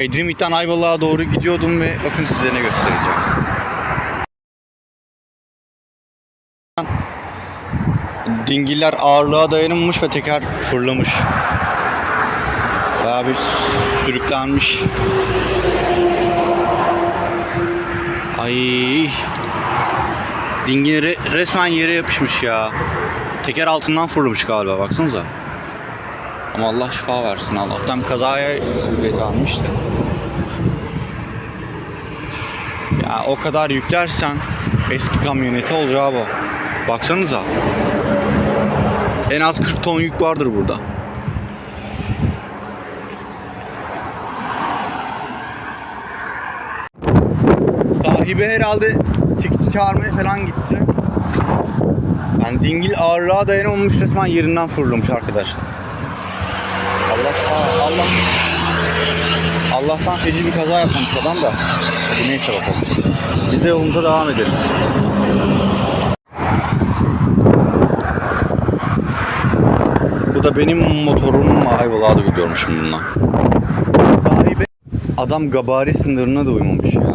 Edremit'ten Ayvalık'a doğru gidiyordum ve bakın size ne göstereceğim. Dingiller ağırlığa dayanılmış ve teker fırlamış. Bayağı bir sürüklenmiş. Ay. Dingil re- resmen yere yapışmış ya. Teker altından fırlamış galiba baksanıza. Ama Allah şifa versin Allah'tan kazaya sebebiyet almıştı. Ya o kadar yüklersen eski kamyoneti olacağı bu. Baksanıza. En az 40 ton yük vardır burada. Sahibi herhalde çekici çağırmaya falan gitti. Yani dingil ağırlığa dayanamamış resmen yerinden fırlamış arkadaşlar. Allah Allah Allah'tan feci bir kaza yapmamış adam da. Hadi neyse bakalım. Biz de yolumuza devam edelim. Bu da benim motorum Ayvalık'a da gidiyormuşum bununla. Adam gabari sınırına da uymamış ya.